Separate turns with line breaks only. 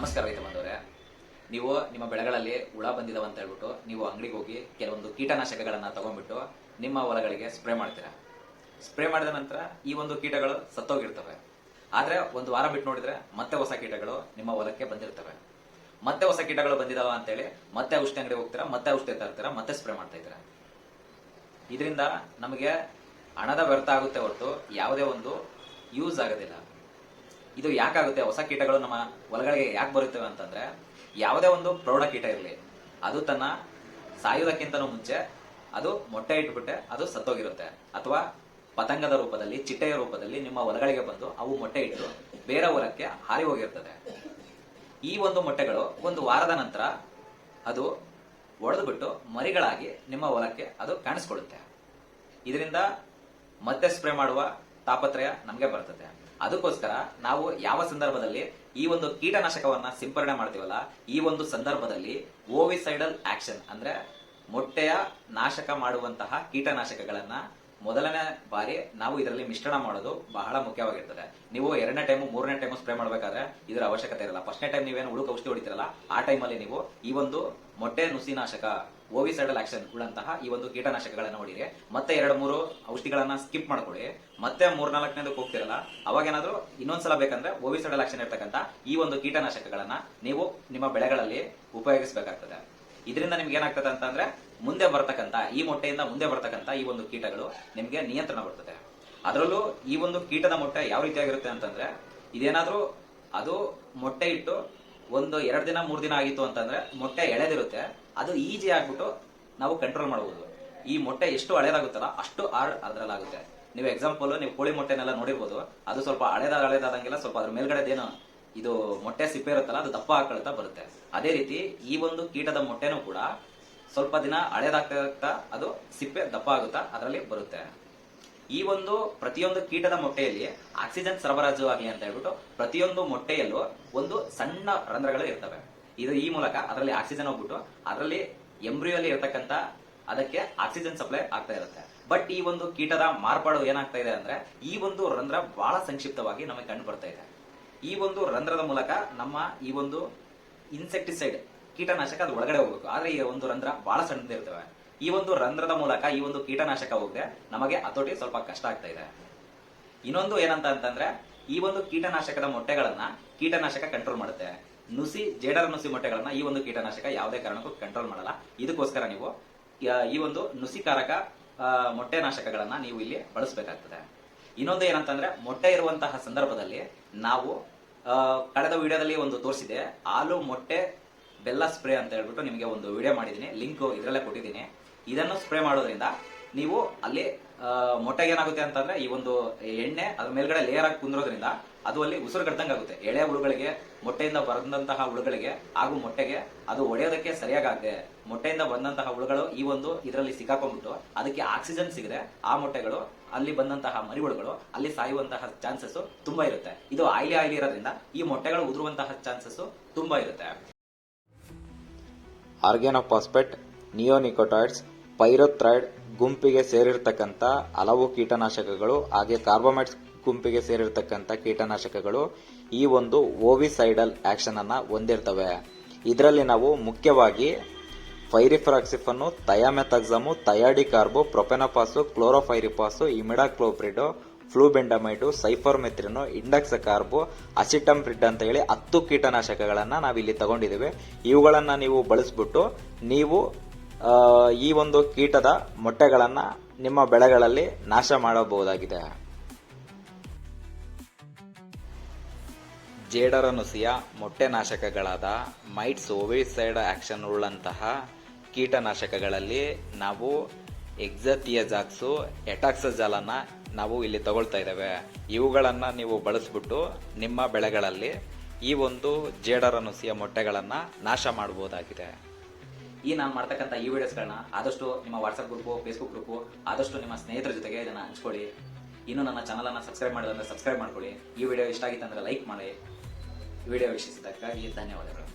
ನಮಸ್ಕಾರ ರೈತ ಬಂದವರೇ ನೀವು ನಿಮ್ಮ ಬೆಳೆಗಳಲ್ಲಿ ಹುಳ ಬಂದಿದಾವ ಅಂತ ಹೇಳ್ಬಿಟ್ಟು ನೀವು ಅಂಗಡಿಗೆ ಹೋಗಿ ಕೆಲವೊಂದು ಕೀಟನಾಶಕಗಳನ್ನ ತಗೊಂಡ್ಬಿಟ್ಟು ನಿಮ್ಮ ಹೊಲಗಳಿಗೆ ಸ್ಪ್ರೇ ಮಾಡ್ತೀರಾ. ಸ್ಪ್ರೇ ಮಾಡಿದ ನಂತರ ಈ ಒಂದು ಕೀಟಗಳು ಸತ್ತೋಗಿರ್ತವೆ. ಆದ್ರೆ ಒಂದು ವಾರ ಬಿಟ್ಟು ನೋಡಿದ್ರೆ ಮತ್ತೆ ಹೊಸ ಕೀಟಗಳು ನಿಮ್ಮ ಹೊಲಕ್ಕೆ ಬಂದಿರ್ತವೆ. ಮತ್ತೆ ಹೊಸ ಕೀಟಗಳು ಬಂದಿದಾವ ಅಂತೇಳಿ ಮತ್ತೆ ಔಷಧಿ ಅಂಗಡಿ ಹೋಗ್ತೀರಾ, ಮತ್ತೆ ಔಷಧಿ ತರ್ತೀರಾ, ಮತ್ತೆ ಸ್ಪ್ರೇ ಮಾಡ್ತಾ ಇದ್ದೀರಾ. ಇದರಿಂದ ನಮಗೆ ಹಣದ ವ್ಯರ್ಥ ಆಗುತ್ತೆ ಹೊರತು ಯಾವುದೇ ಒಂದು ಯೂಸ್ ಆಗೋದಿಲ್ಲ. ಇದು ಯಾಕಾಗುತ್ತೆ? ಹೊಸ ಕೀಟಗಳು ನಮ್ಮ ಹೊಲಗಳಿಗೆ ಯಾಕೆ ಬರುತ್ತವೆ ಅಂತಂದ್ರೆ, ಯಾವುದೇ ಒಂದು ಪ್ರೌಢ ಕೀಟ ಇರಲಿ, ಅದು ತನ್ನ ಸಾಯುವುದಕ್ಕಿಂತನೂ ಮುಂಚೆ ಅದು ಮೊಟ್ಟೆ ಇಟ್ಬಿಟ್ಟೆ, ಅದು ಸತ್ತೋಗಿರುತ್ತೆ. ಅಥವಾ ಪತಂಗದ ರೂಪದಲ್ಲಿ, ಚಿಟ್ಟೆಯ ರೂಪದಲ್ಲಿ ನಿಮ್ಮ ಹೊಲಗಳಿಗೆ ಬಂದು ಅವು ಮೊಟ್ಟೆ ಇಟ್ಟು ಬೇರೆ ಹೊಲಕ್ಕೆ ಹಾರಿ ಹೋಗಿರ್ತದೆ. ಈ ಒಂದು ಮೊಟ್ಟೆಗಳು ಒಂದು ವಾರದ ನಂತರ ಅದು ಒಡೆದುಬಿಟ್ಟು ಮರಿಗಳಾಗಿ ನಿಮ್ಮ ಹೊಲಕ್ಕೆ ಅದು ಕಾಣಿಸ್ಕೊಳ್ಳುತ್ತೆ. ಇದರಿಂದ ಮತ್ತೆ ಸ್ಪ್ರೇ ಮಾಡುವ ತಾಪತ್ರಯ ನಮಗೆ ಬರ್ತದೆ. ಅದಕ್ಕೋಸ್ಕರ ನಾವು ಯಾವ ಸಂದರ್ಭದಲ್ಲಿ ಈ ಒಂದು ಕೀಟನಾಶಕವನ್ನ ಸಿಂಪರಣೆ ಮಾಡ್ತೀವಲ್ಲ, ಈ ಒಂದು ಸಂದರ್ಭದಲ್ಲಿ ಓವಿಸೈಡಲ್ ಆಕ್ಷನ್ ಅಂದ್ರೆ ಮೊಟ್ಟೆಯ ನಾಶಕ ಮಾಡುವಂತಹ ಕೀಟನಾಶಕಗಳನ್ನ ಮೊದಲನೇ ಬಾರಿ ನಾವು ಇದರಲ್ಲಿ ಮಿಶ್ರಣ ಮಾಡೋದು ಬಹಳ ಮುಖ್ಯವಾಗಿರ್ತದೆ. ನೀವು ಎರಡನೇ ಟೈಮು ಮೂರನೇ ಟೈಮು ಸ್ಪ್ರೇ ಮಾಡಬೇಕಾದ್ರೆ ಇದರ ಅವಶ್ಯಕತೆ ಇರಲ್ಲ. ಫಸ್ಟ್ನೇ ಟೈಮ್ ನೀವೇನು ಹುಡುಕ ಔಷಧಿ ಹೊಡಿತೀರಲ್ಲ, ಆ ಟೈಮಲ್ಲಿ ನೀವು ಈ ಒಂದು ಮೊಟ್ಟೆ ನುಸಿನಾಶಕ ಓವಿಸೈಡಲ್ ಆಕ್ಷನ್ ಉಳ್ಳಂತಹ ಈ ಒಂದು ಕೀಟನಾಶಕಗಳನ್ನ ಹೊಡಿರಿ ಮತ್ತೆ ಎರಡು ಮೂರು ಔಷಧಿಗಳನ್ನ ಸ್ಕಿಪ್ ಮಾಡ್ಕೊಳ್ಳಿ. ಮತ್ತೆ ಮೂರ್ನಾಲ್ಕನೇದಕ್ಕೆ ಹೋಗ್ತಿರಲ್ಲ, ಅವಾಗೇನಾದ್ರೂ ಇನ್ನೊಂದ್ಸಲ ಬೇಕಂದ್ರೆ ಓವಿಸೈಡಲ್ ಆಕ್ಷನ್ ಇರ್ತಕ್ಕಂಥ ಈ ಒಂದು ಕೀಟನಾಶಕಗಳನ್ನ ನೀವು ನಿಮ್ಮ ಬೆಳೆಗಳಲ್ಲಿ ಉಪಯೋಗಿಸಬೇಕಾಗ್ತದೆ. ಇದರಿಂದ ನಿಮ್ಗೆ ಏನಾಗ್ತದೆ ಅಂತಂದ್ರೆ ಮುಂದೆ ಬರ್ತಕ್ಕಂತ ಈ ಮೊಟ್ಟೆಯಿಂದ ಮುಂದೆ ಬರ್ತಕ್ಕಂತ ಈ ಒಂದು ಕೀಟಗಳು ನಿಮ್ಗೆ ನಿಯಂತ್ರಣ ಬರ್ತದೆ. ಅದರಲ್ಲೂ ಈ ಒಂದು ಕೀಟದ ಮೊಟ್ಟೆ ಯಾವ ರೀತಿಯಾಗಿರುತ್ತೆ ಅಂತಂದ್ರೆ, ಇದೇನಾದ್ರೂ ಅದು ಮೊಟ್ಟೆ ಇಟ್ಟು ಒಂದು ಎರಡು ದಿನ, ಮೂರು ದಿನ ಆಗಿತ್ತು ಅಂತಂದ್ರೆ ಮೊಟ್ಟೆ ಎಳೆದಿರುತ್ತೆ. ಅದು ಈಜಿ ಆಗ್ಬಿಟ್ಟು ನಾವು ಕಂಟ್ರೋಲ್ ಮಾಡಬಹುದು ಈ ಮೊಟ್ಟೆ ಎಷ್ಟು ಹಳೇದಾಗುತ್ತಲ್ಲ ಅಷ್ಟು ಹಾರ್ಡ್ ಅದ್ರಲ್ಲಾಗುತ್ತೆ. ನೀವು ಎಕ್ಸಾಂಪಲ್ ನೀವು ಕೋಳಿ ಮೊಟ್ಟೆನೆಲ್ಲ ನೋಡಿರ್ಬೋದು, ಅದು ಸ್ವಲ್ಪ ಹಳೇದಾದ ಹಳೇದಾದಂಗೆಲ್ಲ ಸ್ವಲ್ಪ ಅದ್ರ ಮೇಲ್ಗಡೆದೇನು ಇದು ಮೊಟ್ಟೆ ಸಿಪ್ಪೆ ಇರುತ್ತಲ್ಲ, ಅದು ದಪ್ಪ ಹಾಕೊಳ್ತಾ ಬರುತ್ತೆ. ಅದೇ ರೀತಿ ಈ ಒಂದು ಕೀಟದ ಮೊಟ್ಟೆನೂ ಕೂಡ ಸ್ವಲ್ಪ ದಿನ ಹಳೇದಾಗ್ತಾ ಅದು ಸಿಪ್ಪೆ ದಪ್ಪ ಆಗುತ್ತಾ ಅದರಲ್ಲಿ ಬರುತ್ತೆ. ಈ ಒಂದು ಪ್ರತಿಯೊಂದು ಕೀಟದ ಮೊಟ್ಟೆಯಲ್ಲಿ ಆಕ್ಸಿಜನ್ ಸರಬರಾಜು ಆಗಲಿ ಅಂತ ಹೇಳ್ಬಿಟ್ಟು ಪ್ರತಿಯೊಂದು ಮೊಟ್ಟೆಯಲ್ಲೂ ಒಂದು ಸಣ್ಣ ರಂಧ್ರಗಳು ಇರ್ತವೆ. ಇದು ಈ ಮೂಲಕ ಅದರಲ್ಲಿ ಆಕ್ಸಿಜನ್ ಹೋಗ್ಬಿಟ್ಟು ಅದರಲ್ಲಿ ಎಂಬ್ರಿಯಲ್ಲಿ ಇರತಕ್ಕಂತ ಅದಕ್ಕೆ ಆಕ್ಸಿಜನ್ ಸಪ್ಲೈ ಆಗ್ತಾ ಇರುತ್ತೆ. ಬಟ್ ಈ ಒಂದು ಕೀಟದ ಮಾರ್ಪಾಡು ಏನಾಗ್ತಾ ಇದೆ ಅಂದ್ರೆ ಈ ಒಂದು ರಂಧ್ರ ಬಹಳ ಸಂಕ್ಷಿಪ್ತವಾಗಿ ನಮಗೆ ಕಂಡು ಬರ್ತಾ ಇದೆ. ಈ ಒಂದು ರಂಧ್ರದ ಮೂಲಕ ನಮ್ಮ ಈ ಒಂದು ಇನ್ಸೆಕ್ಟಿಸೈಡ್ ಕೀಟನಾಶಕ ಅದು ಒಳಗಡೆ ಹೋಗ್ಬೇಕು. ಆದ್ರೆ ಈ ಒಂದು ರಂಧ್ರ ಬಹಳ ಸಣ್ಣದಿರ್ತವೆ. ಈ ಒಂದು ರಂಧ್ರದ ಮೂಲಕ ಈ ಒಂದು ಕೀಟನಾಶಕ ಹೋಗದೆ ನಮಗೆ ಹತೋಟಿ ಸ್ವಲ್ಪ ಕಷ್ಟ ಆಗ್ತಾ ಇದೆ. ಇನ್ನೊಂದು ಏನಂತ ಅಂತಂದ್ರೆ, ಈ ಒಂದು ಕೀಟನಾಶಕದ ಮೊಟ್ಟೆಗಳನ್ನ ಕೀಟನಾಶಕ ಕಂಟ್ರೋಲ್ ಮಾಡುತ್ತೆ. ನುಸಿ, ಜೇಡರ ನುಸಿ ಮೊಟ್ಟೆಗಳನ್ನ ಈ ಒಂದು ಕೀಟನಾಶಕ ಯಾವುದೇ ಕಾರಣಕ್ಕೂ ಕಂಟ್ರೋಲ್ ಮಾಡಲ್ಲ. ಇದಕ್ಕೋಸ್ಕರ ನೀವು ಈ ಒಂದು ನುಸಿಕಾರಕ ಮೊಟ್ಟೆ ನಾಶಕಗಳನ್ನ ನೀವು ಇಲ್ಲಿ ಬಳಸಬೇಕಾಗ್ತದೆ. ಇನ್ನೊಂದು ಏನಂತಂದ್ರೆ, ಮೊಟ್ಟೆ ಇರುವಂತಹ ಸಂದರ್ಭದಲ್ಲಿ ನಾವು ಕಳೆದ ವಿಡಿಯೋದಲ್ಲಿ ಒಂದು ತೋರಿಸಿದೆ. ಹಾಲು, ಮೊಟ್ಟೆ, ಬೆಲ್ಲ ಸ್ಪ್ರೇ ಅಂತ ಹೇಳ್ಬಿಟ್ಟು ನಿಮಗೆ ಒಂದು ವಿಡಿಯೋ ಮಾಡಿದ್ದೀನಿ. ಲಿಂಕ್ ಇದರಲ್ಲೇ ಕೊಟ್ಟಿದ್ದೀನಿ. ಇದನ್ನು ಸ್ಪ್ರೇ ಮಾಡೋದ್ರಿಂದ ನೀವು ಅಲ್ಲಿ ಮೊಟ್ಟೆಗೆ ಏನಾಗುತ್ತೆ ಅಂತಂದ್ರೆ ಈ ಒಂದು ಎಣ್ಣೆ ಅದ್ರ ಮೇಲ್ಗಡೆ ಲೇಯರ್ ಆಗಿ ಕುಂದ್ರೋದ್ರಿಂದ ಅದು ಅಲ್ಲಿ ಉಸಿರು ಕಟ್ಟದಂಗೆ ಆಗುತ್ತೆ. ಎಳೆ ಹುಳುಗಳಿಗೆ, ಮೊಟ್ಟೆಯಿಂದ ಬಂದಂತಹ ಹುಳುಗಳಿಗೆ ಹಾಗೂ ಮೊಟ್ಟೆಗೆ ಅದು ಒಡೆಯೋದಕ್ಕೆ ಸರಿಯಾಗದೆ ಮೊಟ್ಟೆಯಿಂದ ಬಂದಂತಹ ಹುಳುಗಳು ಈ ಒಂದು ಇದರಲ್ಲಿ ಸಿಕ್ಕಾಕೊಂಡ್ಬಿಟ್ಟು ಅದಕ್ಕೆ ಆಕ್ಸಿಜನ್ ಸಿಗದೆ ಆ ಮೊಟ್ಟೆಗಳು ಅಲ್ಲಿ ಬಂದಂತಹ ಮರಿಹುಳುಗಳು ಅಲ್ಲಿ ಸಾಯುವಂತಹ ಚಾನ್ಸಸ್ ತುಂಬಾ ಇರುತ್ತೆ. ಇದು ಆಯ್ಲಿ ಆಯ್ಲಿ ಇರೋದ್ರಿಂದ ಈ ಮೊಟ್ಟೆಗಳು ಉದುರುವಂತಹ ಚಾನ್ಸಸ್ ತುಂಬಾ ಇರುತ್ತೆ.
ಆರ್ಗ್ಯಾನೋಫಾಸ್ಫೇಟ್ ನಿಯೋನಿಕೋಟಾಯ್ಡ್ಸ್ ಪೈರೋಥ್ರಾಯ್ಡ್ ಗುಂಪಿಗೆ ಸೇರಿರ್ತಕ್ಕಂಥ ಹಲವು ಕೀಟನಾಶಕಗಳು ಹಾಗೆ ಕಾರ್ಬೋಮೈಡ್ಸ್ ಗುಂಪಿಗೆ ಸೇರಿರ್ತಕ್ಕಂಥ ಕೀಟನಾಶಕಗಳು ಈ ಒಂದು ಓವಿಸೈಡಲ್ ಆಕ್ಷನ್ ಅನ್ನ ಹೊಂದಿರ್ತವೆ. ಇದರಲ್ಲಿ ನಾವು ಮುಖ್ಯವಾಗಿ ಫೈರಿಫ್ರಾಕ್ಸಿಫನ್ನು, ಥಯಾಮೆಥಾಕ್ಸಮು, ಥಯಾಡಿಕಾರ್ಬು, ಪ್ರೊಪೆನಪಾಸು, ಕ್ಲೋರೋಫೈರಿಪಾಸು, ಇಮಿಡಾಕ್ಲೋಪ್ರಿಡು, ಫ್ಲೂಬೆಂಡಮೈಟು, ಸೈಫರ್ಮೆಥ್ರಿನು ಇಂಡಕ್ಸ್ ಕಾರ್ಬು ಅಸಿಟಂಪ್ರಿಡ್ ಅಂತ ಹೇಳಿ ಹತ್ತು ಕೀಟನಾಶಕಗಳನ್ನು ನಾವಿಲ್ಲಿ ತಗೊಂಡಿದ್ದೇವೆ. ಇವುಗಳನ್ನು ನೀವು ಬಳಸ್ಬಿಟ್ಟು ನೀವು ಈ ಒಂದು ಕೀಟದ ಮೊಟ್ಟೆಗಳನ್ನ ನಿಮ್ಮ ಬೆಳೆಗಳಲ್ಲಿ ನಾಶ ಮಾಡಬಹುದಾಗಿದೆ. ಜೇಡರ ನುಸಿಯ ಮೊಟ್ಟೆ ನಾಶಕಗಳಾದ ಮೈಟ್ಸ್ ಓವಿಸೈಡ್ ಆಕ್ಷನ್ ಉಳ್ಳಂತಹ ಕೀಟನಾಶಕಗಳಲ್ಲಿ ನಾವು ಎಕ್ಸತಿಯಜಾಕ್ಸು ಎಟಾಕ್ಸಜಾಲನ್ನ ನಾವು ಇಲ್ಲಿ ತಗೊಳ್ತಾ ಇದ್ದೇವೆ. ಇವುಗಳನ್ನು ನೀವು ಬಳಸ್ಬಿಟ್ಟು ನಿಮ್ಮ ಬೆಳೆಗಳಲ್ಲಿ ಈ ಒಂದು ಜೇಡರ ನುಸಿಯ ಮೊಟ್ಟೆಗಳನ್ನ ನಾಶ ಮಾಡಬಹುದಾಗಿದೆ.
ಈ ನಾನು ಮಾಡ್ತಕ್ಕಂಥ ಈ ವಿಡಿಯೋಸ್ಗಳನ್ನ ಆದಷ್ಟು ನಿಮ್ಮ ವಾಟ್ಸಪ್ ಗ್ರೂಪು ಫೇಸ್ಬುಕ್ ಗ್ರೂಪು ಆದಷ್ಟು ನಿಮ್ಮ ಸ್ನೇಹಿತರ ಜೊತೆಗೆ ಇದನ್ನು ಹಂಚ್ಕೊಳ್ಳಿ. ಇನ್ನು ನನ್ನ ಚಾನಲನ್ನು ಸಬ್ಸ್ಕ್ರೈಬ್ ಮಾಡಿದ್ರೆ ಸಬ್ಸ್ಕ್ರೈಬ್ ಮಾಡ್ಕೊಳ್ಳಿ. ಈ ವಿಡಿಯೋ ಇಷ್ಟ ಆಗಿತ್ತು ಅಂದ್ರೆ ಲೈಕ್ ಮಾಡಿ ವಿಡಿಯೋ ವೀಕ್ಷಿಸಿದ್ದಕ್ಕಾಗಿ ಧನ್ಯವಾದಗಳು.